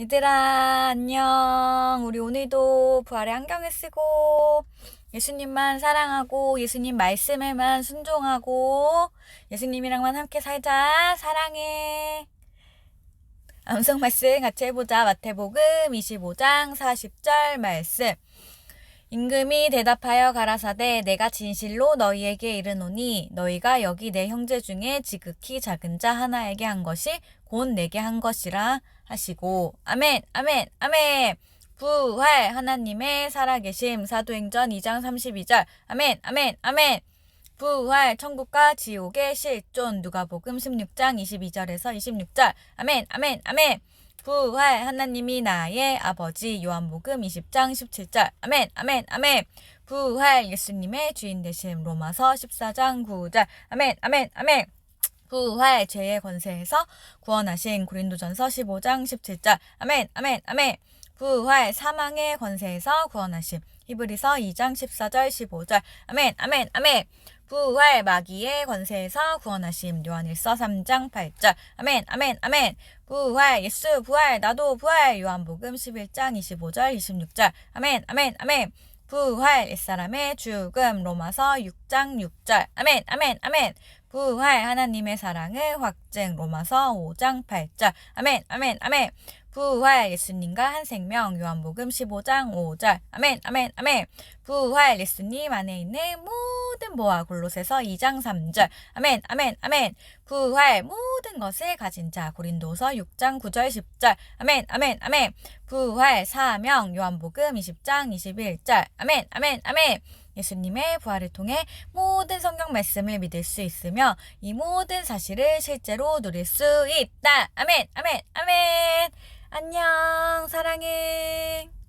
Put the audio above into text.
얘들아, 안녕. 우리 오늘도 부활의 안경을 쓰고, 예수님만 사랑하고, 예수님 말씀에만 순종하고, 예수님이랑만 함께 살자. 사랑해. 암송 말씀 같이 해보자. 마태복음 25장 40절 말씀. 임금이 대답하여 가라사대 내가 진실로 너희에게 이르노니 너희가 여기 내 형제 중에 지극히 작은 자 하나에게 한 것이 곧 내게 한 것이라 하시고 아멘 아멘 아멘. 부활 하나님의 살아계심 사도행전 2장 32절. 아멘 아멘 아멘. 부활 천국과 지옥의 실존 누가복음 16장 22절에서 26절. 아멘 아멘 아멘. 부활 하나님이 나의 아버지 요한복음 20장 17절. 아멘 아멘 아멘. 부활 예수님의 주인 되심 로마서 14장 9절. 아멘 아멘 아멘 부활 죄의 권세에서 구원하신 고린도전서 15장 17절. 아멘 아멘 아멘. 부활 사망의 권세에서 구원하심. 히브리서 2장 14절 15절. 아멘 아멘 아멘. 부활 마귀의 권세에서 구원하심. 요한일서 3장 8절. 아멘 아멘 아멘. 부활 예수 부활 나도 부활. 요한복음 11장 25절 26절. 아멘 아멘 아멘. 부활 옛사람의 죽음. 로마서 6장 6절. 아멘 아멘 아멘 부활 하나님의 사랑을 확증 로마서 5장 8절. 아멘 아멘 아멘. 부활 예수님과 한 생명 요한복음 15장 5절. 아멘 아멘 아멘. 부활 예수님 안에 있는 모든 보아 골로새서 2장 3절. 아멘 아멘 아멘. 부활 모든 것을 가진 자 고린도서 6장 9절 10절. 아멘 아멘 아멘. 부활 사명 요한복음 20장 21절. 아멘 아멘 아멘 예수님의 부활을 통해 모든 성경 말씀을 믿을 수 있으며 이 모든 사실을 실제로 누릴 수 있다. 아멘, 아멘, 아멘. 안녕, 사랑해.